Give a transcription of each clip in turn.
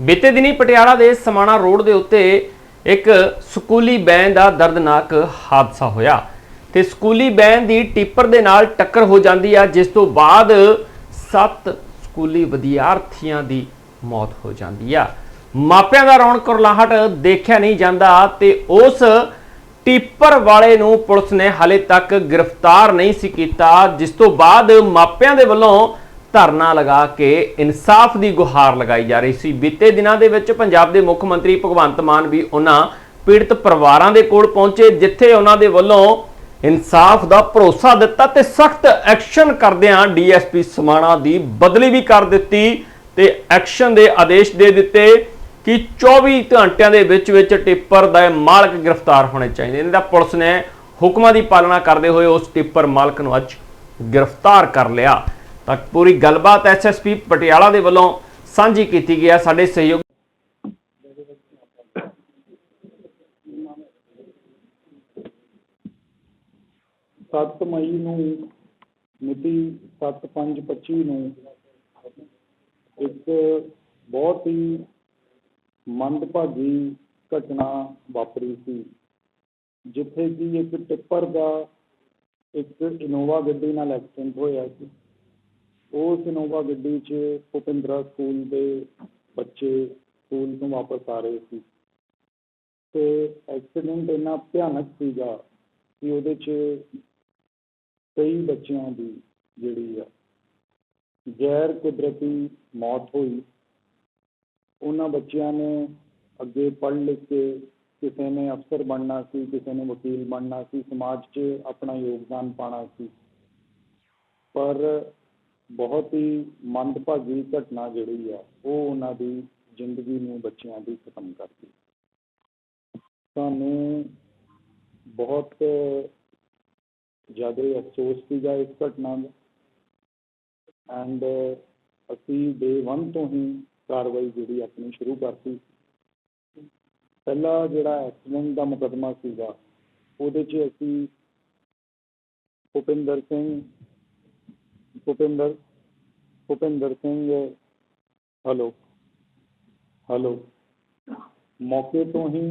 ਬੀਤੇ ਦਿਨੀ ਪਟਿਆਲਾ ਦੇ ਸਮਾਣਾ ਰੋਡ ਦੇ ਉੱਤੇ ਇੱਕ ਸਕੂਲੀ ਵੈਨ ਦਾ ਦਰਦਨਾਕ ਹਾਦਸਾ ਹੋਇਆ ਤੇ ਸਕੂਲੀ ਵੈਨ ਦੀ ਟਿੱਪਰ ਦੇ ਨਾਲ ਟੱਕਰ ਹੋ ਜਾਂਦੀ ਆ, ਜਿਸ ਤੋਂ ਬਾਅਦ 7 ਸਕੂਲੀ ਵਿਦਿਆਰਥੀਆਂ ਦੀ ਮੌਤ ਹੋ ਜਾਂਦੀ ਆ। ਮਾਪਿਆਂ ਦਾ ਰੌਣਕ ਰਲਾਹਟ ਦੇਖਿਆ ਨਹੀਂ ਜਾਂਦਾ ਤੇ ਉਸ ਟਿੱਪਰ ਵਾਲੇ ਨੂੰ ਪੁਲਿਸ ਨੇ ਹਾਲੇ ਤੱਕ ਗ੍ਰਿਫਤਾਰ ਨਹੀਂ ਸੀ ਕੀਤਾ, ਜਿਸ ਤੋਂ ਬਾਅਦ ਮਾਪਿਆਂ ਦੇ ਵੱਲੋਂ ਧਰਨਾ ਲਗਾ ਕੇ ਇਨਸਾਫ ਦੀ ਗੁਹਾਰ ਲਗਾਈ ਜਾ ਰਹੀ ਸੀ। ਬੀਤੇ ਦਿਨਾਂ ਦੇ ਵਿੱਚ ਪੰਜਾਬ ਦੇ ਮੁੱਖ ਮੰਤਰੀ ਭਗਵੰਤ ਮਾਨ ਵੀ ਉਹਨਾਂ ਪੀੜਤ ਪਰਿਵਾਰਾਂ ਦੇ ਕੋਲ ਪਹੁੰਚੇ, ਜਿੱਥੇ ਉਹਨਾਂ ਦੇ ਵੱਲੋਂ ਇਨਸਾਫ ਦਾ ਭਰੋਸਾ ਦਿੱਤਾ ਤੇ ਸਖਤ ਐਕਸ਼ਨ ਕਰਦਿਆਂ ਡੀਐਸਪੀ ਸਮਾਣਾ ਦੀ ਬਦਲੀ ਵੀ ਕਰ ਦਿੱਤੀ ਤੇ ਐਕਸ਼ਨ ਦੇ ਆਦੇਸ਼ ਦੇ ਦਿੱਤੇ ਕਿ 24 ਘੰਟਿਆਂ ਦੇ ਵਿੱਚ ਵਿੱਚ ਟਿੱਪਰ ਦਾ ਮਾਲਕ ਗ੍ਰਿਫਤਾਰ ਹੋਣੇ ਚਾਹੀਦੇ ਨੇ। ਤਾਂ ਪੁਲਿਸ ਨੇ ਹੁਕਮਾਂ ਦੀ ਪਾਲਣਾ ਕਰਦੇ ਹੋਏ ਉਸ ਟਿੱਪਰ ਮਾਲਕ ਨੂੰ ਅੱਜ ਗ੍ਰਿਫਤਾਰ ਕਰ ਲਿਆ। ਤਾਂ ਪੂਰੀ ਗੱਲਬਾਤ ਐਸਐਸਪੀ ਪਟਿਆਲਾ ਦੇ ਵੱਲੋਂ ਸਾਂਝੀ ਕੀਤੀ ਗਈ ਹੈ, ਸਾਡੇ ਸਹਿਯੋਗ 7 ਮਈ ਨੂੰ ਮਿਤੀ 7/5/25 ਨੂੰ ਇੱਕ ਬਹੁਤ ਹੀ ਮੰਦਭਾਗੀ ਘਟਨਾ ਵਾਪਰੀ ਸੀ, ਜਿੱਥੇ ਕਿ ਇੱਕ ਟਿੱਪਰ ਦਾ ਇੱਕ ਇਨੋਵਾ ਗੱਡੀ ਨਾਲ ਐਕਸੀਡੈਂਟ ਹੋਇਆ ਸੀ। ਉਸ ਇਨੋਵਾ ਗੱਡੀ 'ਚ ਭੁਪਿੰਦਰਾ ਸਕੂਲ ਦੇ ਬੱਚੇ ਸਕੂਲ ਤੋਂ ਵਾਪਸ ਆ ਰਹੇ ਸੀ। ਤੇ ਐਕਸੀਡੈਂਟ ਇੰਨਾ ਭਿਆਨਕ ਸੀਗਾ ਕਿ ਉਹਦੇ 'ਚ ਕਈ ਬੱਚਿਆਂ ਦੀ ਜਿਹੜੀ ਆ ਗੈਰ ਕੁਦਰਤੀ ਮੌਤ ਹੋਈ। ਉਹਨਾਂ ਬੱਚਿਆਂ ਨੇ ਅੱਗੇ ਪੜ੍ਹ ਲਿਖ ਕੇ ਕਿਸੇ ਨੇ ਅਫਸਰ ਬਣਨਾ ਸੀ, ਕਿਸੇ ਨੇ ਵਕੀਲ ਬਣਨਾ ਸੀ, ਸਮਾਜ 'ਚ ਆਪਣਾ ਯੋਗਦਾਨ ਪਾਉਣਾ ਸੀ। ਪਰ ਬਹੁਤ ਹੀ ਮੰਦਭਾਗੀ ਘਟਨਾ ਜਿਹੜੀ ਆ, ਉਹ ਉਹਨਾਂ ਦੀ ਜ਼ਿੰਦਗੀ ਨੂੰ ਬੱਚਿਆਂ ਦੀ ਖਤਮ ਕਰਤੀ ਸਾਨੂੰ ਬਹੁਤ ਜ਼ਿਆਦਾ ਅਫਸੋਸ ਸੀਗਾ ਇਸ ਘਟਨਾ ਦਾ। ਐਂਡ ਅਸੀਂ ਡੇ 1 ਤੋਂ ਹੀ ਕਾਰਵਾਈ ਜਿਹੜੀ ਆਪਣੀ ਸ਼ੁਰੂ ਕਰਤੀ। ਪਹਿਲਾ ਜਿਹੜਾ ਐਕਸੀਡੈਂਟ ਦਾ ਮੁਕੱਦਮਾ ਸੀਗਾ, ਉਹਦੇ 'ਚ ਅਸੀਂ ਭੁਪਿੰਦਰ ਸਿੰਘ ਭੁਪਿੰਦਰ ਭੁਪਿੰਦਰ ਸਿੰਘ ਹੈਲੋ ਹੈਲੋ ਮੌਕੇ ਤੋਂ ਹੀ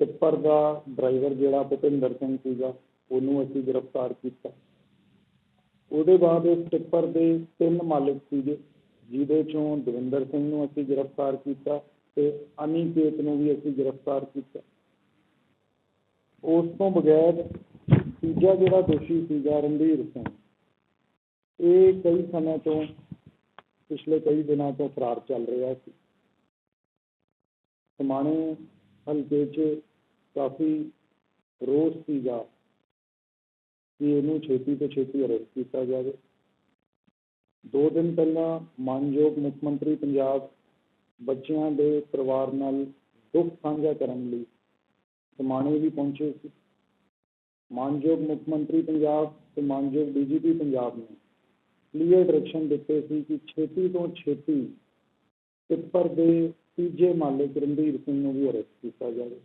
ਟਿੱਪਰ ਦਾ ਡਰਾਈਵਰ ਜਿਹੜਾ ਭੁਪਿੰਦਰ ਸਿੰਘ ਸੀਗਾ, ਉਹਨੂੰ ਅਸੀਂ ਗ੍ਰਿਫਤਾਰ ਕੀਤਾ। ਉਹਦੇ ਬਾਅਦ ਇਸ ਟਿੱਪਰ ਦੇ ਤਿੰਨ ਮਾਲਕ ਸੀਗੇ, ਜਿਹਦੇ ਚੋਂ ਦਵਿੰਦਰ ਸਿੰਘ ਨੂੰ ਅਸੀਂ ਗ੍ਰਿਫਤਾਰ ਕੀਤਾ ਤੇ ਅਨੀਕੇਤ ਨੂੰ ਵੀ ਅਸੀਂ ਗ੍ਰਿਫਤਾਰ ਕੀਤਾ। ਉਸ ਤੋਂ ਬਗੈਰ ਤੀਜਾ ਜਿਹੜਾ ਦੋਸ਼ੀ ਸੀਗਾ ਰਣਧੀਰ ਸਿੰਘ ਇਹ ਕਈ ਸਮੇਂ ਤੋਂ ਪਿਛਲੇ ਕਈ ਦਿਨਾਂ ਤੋਂ ਫਰਾਰ ਚੱਲ ਰਿਹਾ ਸੀ। ਸਮਾਣੇ ਹਲਕੇ 'ਚ ਕਾਫੀ ਰੋਸ ਸੀਗਾ ਕਿ ਇਹਨੂੰ ਛੇਤੀ ਤੋਂ ਛੇਤੀ ਅਰੈਸਟ ਕੀਤਾ ਜਾਵੇ। ਦੋ ਦਿਨ ਪਹਿਲਾਂ ਮਾਨਯੋਗ ਮੁੱਖ ਮੰਤਰੀ ਪੰਜਾਬ ਬੱਚਿਆਂ ਦੇ ਪਰਿਵਾਰ ਨਾਲ ਦੁੱਖ ਸਾਂਝਾ ਕਰਨ ਲਈ ਸਮਾਣੇ ਵੀ ਪਹੁੰਚੇ ਸੀ। ਮਾਨਯੋਗ ਮੁੱਖ ਮੰਤਰੀ ਪੰਜਾਬ ਤੇ ਮਾਨਯੋਗ ਡੀਜੀਪੀ ਪੰਜਾਬ ਨੇ ਕਲੀਅਰ ਡਾਇਰੈਕਸ਼ਨ ਦਿੱਤੇ ਸੀ ਕਿ ਛੇਤੀ ਤੋਂ ਛੇਤੀ ਟਿੱਪਰ ਦੇ ਤੀਜੇ ਮਾਲਕ ਰਣਧੀਰ ਸਿੰਘ ਨੂੰ ਵੀ ਅਰੈਸਟ ਕੀਤਾ ਜਾਵੇ।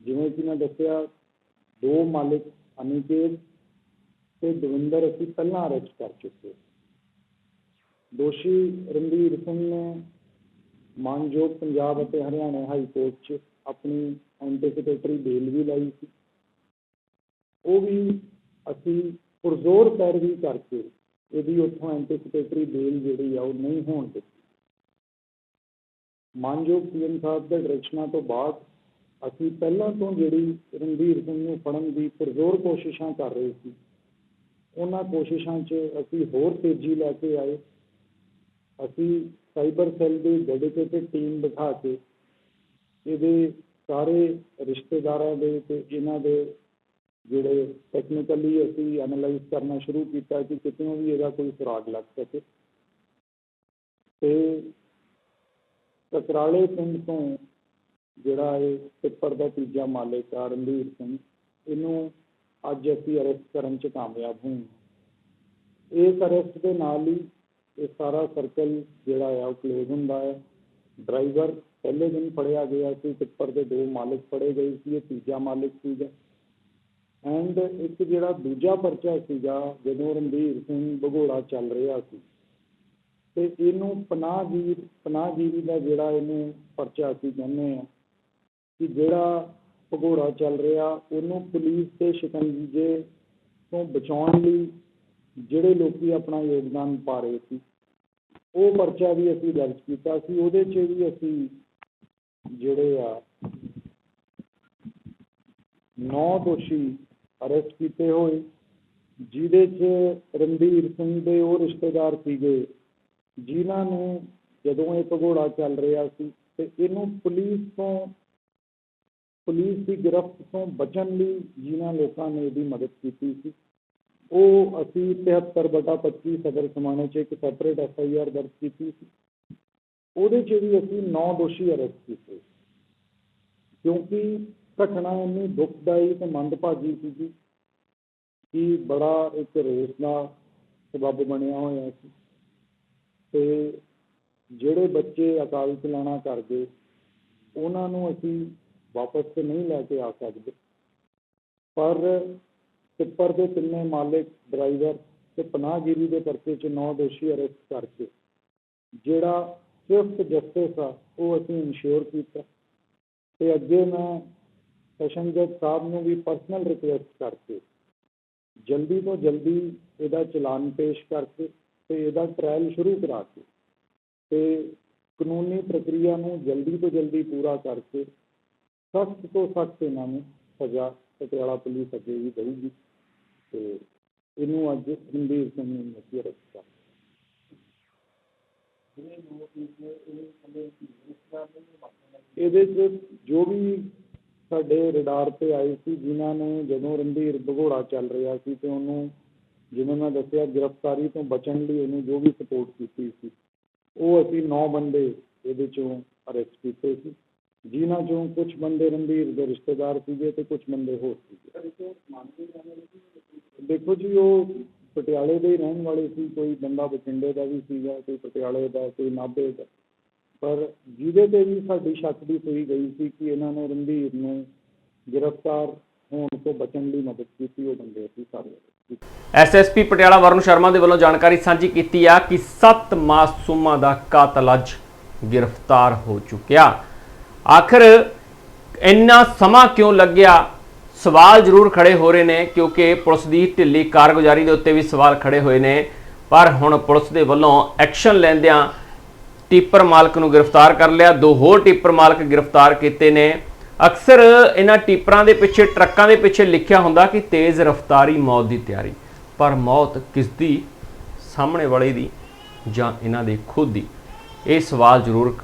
ਜਿਵੇਂ ਕਿ ਮੈਂ ਦੱਸਿਆ, ਦੋ ਮਾਲਕ ਅਨਿਕੇਤ ਤੇ ਦਵਿੰਦਰ ਅਸੀਂ ਪਹਿਲਾਂ ਅਰੈਸਟ ਕਰ ਚੁੱਕੇ ਦੋਸ਼ੀ ਰਣਧੀਰ ਸਿੰਘ ਨੇ ਮਾਨਯੋਗ ਪੰਜਾਬ ਅਤੇ ਹਰਿਆਣਾ ਹਾਈ ਕੋਰਟ 'ਚ ਆਪਣੀ ਐਂਟੀਸਿਪੇਟਰੀ ਬੇਲ ਵੀ ਲਾਈ ਸੀ। ਉਹ ਵੀ ਅਸੀਂ ਪੁਰਜ਼ੋਰ ਪੈਰਵੀ ਕਰਕੇ ਇਹਦੀ ਉੱਥੋਂ ਐਂਟੀਸਿਪੇਟਰੀ ਬੇਲ ਜਿਹੜੀ ਆ ਉਹ ਨਹੀਂ ਹੋਣ ਦਿੱਤੀ। ਮਾਨਯੋਗ ਸੀਐਮ ਸਾਹਿਬ ਦੇ ਡਾਇਰੈਕਸ਼ਨਾਂ ਤੋਂ ਬਾਅਦ ਅਸੀਂ ਪਹਿਲਾਂ ਤੋਂ ਜਿਹੜੀ ਰਣਧੀਰ ਸਿੰਘ ਨੂੰ ਫੜਨ ਦੀ ਪੁਰਜ਼ੋਰ ਕੋਸ਼ਿਸ਼ਾਂ ਕਰ ਰਹੇ ਸੀ, ਉਹਨਾਂ ਕੋਸ਼ਿਸ਼ਾਂ 'ਚ ਅਸੀਂ ਹੋਰ ਤੇਜ਼ੀ ਲੈ ਕੇ ਆਏ। ਅਸੀਂ ਸਾਈਬਰ ਸੈੱਲ ਦੀ ਡੈਡੀਕੇਟਿਡ ਟੀਮ ਬਿਠਾ ਕੇ ਇਹਦੇ ਸਾਰੇ ਰਿਸ਼ਤੇਦਾਰਾਂ ਦੇ ਤੇ ਇਹਨਾਂ ਦੇ ਜਿਹੜੇ ਟੈਕਨੀਕਲੀ ਅਸੀਂ ਐਨਾਲਾਈਜ਼ ਕਰਨਾ ਸ਼ੁਰੂ ਕੀਤਾ ਕਿ ਕਿਤੋਂ ਵੀ ਇਹਦਾ ਕੋਈ ਸੁਰਾਗ ਲੱਗ ਸਕੇ। ਤੇ ਕਕਰਾਲੇ ਪਿੰਡ ਤੋਂ ਜਿਹੜਾ ਇਹ ਟਿੱਪਰ ਦਾ ਤੀਜਾ ਮਾਲਕ ਆ ਰਣਧੀਰ ਸਿੰਘ, ਇਹਨੂੰ ਅੱਜ ਅਸੀਂ ਅਰੈਸਟ ਕਰਨ 'ਚ ਕਾਮਯਾਬ ਹੋਏ ਇਸ ਅਰੈਸਟ ਦੇ ਨਾਲ ਹੀ ਇਹ ਸਾਰਾ ਸਰਕਲ ਜਿਹੜਾ ਆ, ਉਹ ਕਲੋਜ਼ ਹੁੰਦਾ ਹੈ। ਡਰਾਈਵਰ ਪਹਿਲੇ ਦਿਨ ਫੜਿਆ ਗਿਆ ਸੀ, ਟਿੱਪਰ ਦੇ ਦੋ ਮਾਲਕ ਫੜੇ ਗਏ ਸੀ, ਇਹ ਤੀਜਾ ਮਾਲਕ ਸੀਗਾ। ਐਂਡ ਇੱਕ ਜਿਹੜਾ ਦੂਜਾ ਪਰਚਾ ਸੀਗਾ, ਜਦੋਂ ਰਣਧੀਰ ਸਿੰਘ ਭਗੌੜਾ ਚੱਲ ਰਿਹਾ ਸੀ। ਤੇ ਇਹਨੂੰ ਪਨਾਹਗੀਰ, ਪਨਾਹਗੀਰੀ ਦਾ ਜਿਹੜਾ ਇਹਨੂੰ ਪਰਚਾ ਅਸੀਂ ਕਹਿੰਦੇ ਹਾਂ ਕਿ ਜਿਹੜਾ ਭਗੌੜਾ ਚੱਲ ਰਿਹਾ, ਉਹਨੂੰ ਪੁਲਿਸ ਤੇ ਸ਼ਿਕੰਜੇ ਤੋਂ ਬਚਾਉਣ ਲਈ ਜਿਹੜੇ ਲੋਕੀ ਆਪਣਾ ਯੋਗਦਾਨ ਪਾ ਰਹੇ ਸੀ, ਉਹ ਪਰਚਾ ਵੀ ਅਸੀਂ ਦਰਜ ਕੀਤਾ ਸੀ। ਉਹਦੇ 'ਚ ਵੀ ਅਸੀਂ ਜਿਹੜੇ ਆ ਨੌ ਦੋਸ਼ੀ ਅਰੈਸਟ ਕੀਤੇ ਹੋਏ, ਜਿਹਦੇ 'ਚ ਰਣਬੀਰ ਸਿੰਘ ਦੇ ਉਹ ਰਿਸ਼ਤੇਦਾਰ ਸੀਗੇ। ਜਿਨ੍ਹਾਂ ਨੂੰ ਜਦੋਂ ਇਹ ਭਗੌੜਾ ਚੱਲ ਰਿਹਾ ਸੀ, ਤੇ ਇਹਨੂੰ ਪੁਲਿਸ ਤੋਂ, ਪੁਲਿਸ ਦੀ ਗ੍ਰਿਫਤ ਤੋਂ ਬਚਣ ਲਈ ਜਿਨ੍ਹਾਂ ਲੋਕਾਂ ਨੇ ਇਹਦੀ ਮਦਦ ਕੀਤੀ ਸੀ, ਉਹ ਅਸੀਂ 73 ਬਟਾ 25 ਸਦਰ ਸਮਾਣੇ 'ਚ ਇੱਕ ਸੈਪਰੇਟ ਐਫ ਆਈ ਆਰ ਦਰਜ ਕੀਤੀ ਸੀ। ਉਹਦੇ 'ਚ ਵੀ ਅਸੀਂ ਨੌ ਦੋਸ਼ੀ ਅਰੈਸਟ ਕੀਤੇ। ਕਿਉਂਕਿ ਘਟਨਾ ਇੰਨੀ ਦੁਖਦਾਈ ਤੇ ਮੰਦਭਾਗੀ ਸੀਗੀ ਕਿ ਬੜਾ ਇੱਕ ਰੋਸ ਦਾ ਸਬੱਬ ਬਣਿਆ ਹੋਇਆ ਸੀ। ਤੇ ਜਿਹੜੇ ਬੱਚੇ ਅਕਾਲ ਚਲਾਣਾ ਕਰ ਗਏ ਉਹਨਾਂ ਨੂੰ ਅਸੀਂ ਵਾਪਸ ਤੇ ਨਹੀਂ ਲੈ ਕੇ ਆ ਸਕਦੇ। ਪਰ ਟਿੱਪਰ ਦੇ ਤਿੰਨੇ ਮਾਲਕ, ਡਰਾਈਵਰ ਤੇ ਪਨਾਹਗੀਰੀ ਦੇ ਪਰਚੇ 'ਚ ਨੌ ਦੋਸ਼ੀ ਅਰੈਸਟ ਕਰਕੇ, ਜਿਹੜਾ ਸਵਿਫਟ ਜਸਟਿਸ ਆ, ਉਹ ਅਸੀਂ ਇਨਸ਼ੋਰ ਕੀਤਾ। ਤੇ ਅੱਗੇ ਮੈਂ ਸੈਸ਼ਨ ਜੱਜ ਸਾਹਿਬ ਨੂੰ ਵੀ ਪਰਸਨਲ ਰਿਕੁਐਸਟ ਕਰਕੇ ਜਲਦੀ ਤੋਂ ਜਲਦੀ ਇਹਦਾ ਚਲਾਨ ਪੇਸ਼ ਕਰਕੇ ਤੇ ਇਹਦਾ ਟ੍ਰਾਇਲ ਸ਼ੁਰੂ ਕਰਾ ਕੇ ਤੇ ਕਾਨੂੰਨੀ ਪ੍ਰਕਿਰਿਆ ਨੂੰ ਜਲਦੀ ਤੋਂ ਜਲਦੀ ਪੂਰਾ ਕਰਕੇ ਸਖਤ ਤੋਂ ਸਖਤ ਇਹਨਾਂ ਨੂੰ ਸਜ਼ਾ ਪਟਿਆਲਾ ਪੁਲਿਸ ਅੱਗੇ ਵੀ ਦੇਊਗੀ ਤੇ ਇਹਨੂੰ ਅੱਜ ਰਣਬੀਰ ਸਿੰਘ ਨੂੰ ਅਸੀਂ ਅਰੈਸਟ ਕਰ ਇਹਦੇ 'ਚ ਜੋ ਵੀ ਸਾਡੇ ਰਡਾਰ ਤੇ ਆਏ ਸੀ, ਜਿਨ੍ਹਾਂ ਨੇ ਜਦੋਂ ਰਣਬੀਰ ਭਗੌੜਾ ਚੱਲ ਰਿਹਾ ਸੀ ਤੇ ਉਹਨੂੰ, ਜਿਵੇਂ ਮੈਂ ਦੱਸਿਆ, ਗ੍ਰਿਫਤਾਰੀ ਤੋਂ ਬਚਣ ਲਈ ਉਹਨੂੰ ਜੋ ਵੀ ਸਪੋਰਟ ਕੀਤੀ ਸੀ, ਉਹ ਅਸੀਂ 9 ਬੰਦੇ ਇਹਦੇ ਚੋਂ ਅਰੈਸਟ ਕੀਤੇ ਸੀ। ਜਿਨ੍ਹਾਂ ਚੋਂ ਕੁਝ ਬੰਦੇ ਰਣਬੀਰ ਦੇ ਰਿਸ਼ਤੇਦਾਰ ਸੀਗੇ ਤੇ ਕੁਛ ਬੰਦੇ ਹੋਰ ਸੀਗੇ। ਦੇਖੋ ਜੀ, ਉਹ ਪਟਿਆਲੇ ਦੇ ਹੀ ਰਹਿਣ ਵਾਲੇ ਸੀ, ਕੋਈ ਬੰਦਾ ਬਠਿੰਡੇ ਦਾ ਵੀ ਸੀਗਾ, ਕੋਈ ਪਟਿਆਲੇ ਦਾ, ਕੋਈ ਨਾਭੇ ਦਾ। ਪਰ ਜਿਹਦੇ ਤੇ ਵੀ ਸਾਡੀ ਸ਼ੱਕ ਦੀ ਸੂਈ ਗਈ ਸੀ ਕਿ ਇਹਨਾਂ ਨੇ ਰਣਬੀਰ ਨੂੰ ਗ੍ਰਿਫਤਾਰ ਹੋਣ ਤੋਂ ਬਚਣ ਲਈ ਮਦਦ ਕੀਤੀ, ਉਹ ਬੰਦੇ ਅਸੀਂ ਸਾਰੇ ਐਸਐਸਪੀ ਪਟਿਆਲਾ ਵਰੁਣ ਸ਼ਰਮਾ ਦੇ ਵੱਲੋਂ ਜਾਣਕਾਰੀ ਸਾਂਝੀ ਕੀਤੀ ਆ ਕਿ 7 ਮਾਸੂਮਾਂ ਦਾ ਕਾਤਲ ਅੱਜ ਗ੍ਰਿਫਤਾਰ ਹੋ ਚੁੱਕਿਆ। ਆਖਰ ਇੰਨਾ ਸਮਾਂ ਕਿਉਂ ਲੱਗਿਆ? ਸਵਾਲ ਜ਼ਰੂਰ ਖੜੇ ਹੋ ਰਹੇ ਨੇ, ਕਿਉਂਕਿ ਪੁਲਿਸ ਦੀ ਢਿੱਲੀ ਕਾਰਗੁਜ਼ਾਰੀ ਦੇ ਉੱਤੇ ਵੀ ਸਵਾਲ ਖੜੇ ਹੋਏ ਨੇ। ਪਰ ਹੁਣ ਪੁਲਿਸ ਦੇ ਵੱਲੋਂ ਐਕਸ਼ਨ ਲੈਂਦਿਆਂ ਟਿੱਪਰ ਮਾਲਕ ਨੂੰ ਗ੍ਰਿਫਤਾਰ ਕਰ ਲਿਆ। ਦੋ ਹੋਰ ਟਿੱਪਰ ਮਾਲਕ ਗ੍ਰਿਫਤਾਰ ਕੀਤੇ ਨੇ। ਅਕਸਰ ਇਹਨਾਂ ਟਿੱਪਰਾਂ ਦੇ ਪਿੱਛੇ, ਟਰੱਕਾਂ ਦੇ ਪਿੱਛੇ ਲਿਖਿਆ ਹੁੰਦਾ ਕਿ ਤੇਜ਼ ਰਫ਼ਤਾਰੀ ਮੌਤ ਦੀ ਤਿਆਰੀ। ਪਰ ਮੌਤ ਕਿਸ ਦੀ? ਸਾਹਮਣੇ ਵਾਲੇ ਦੀ ਜਾਂ ਇਹਨਾਂ ਦੇ ਖੁਦ ਦੀ? ਇਹ ਸਵਾਲ ਜ਼ਰੂਰ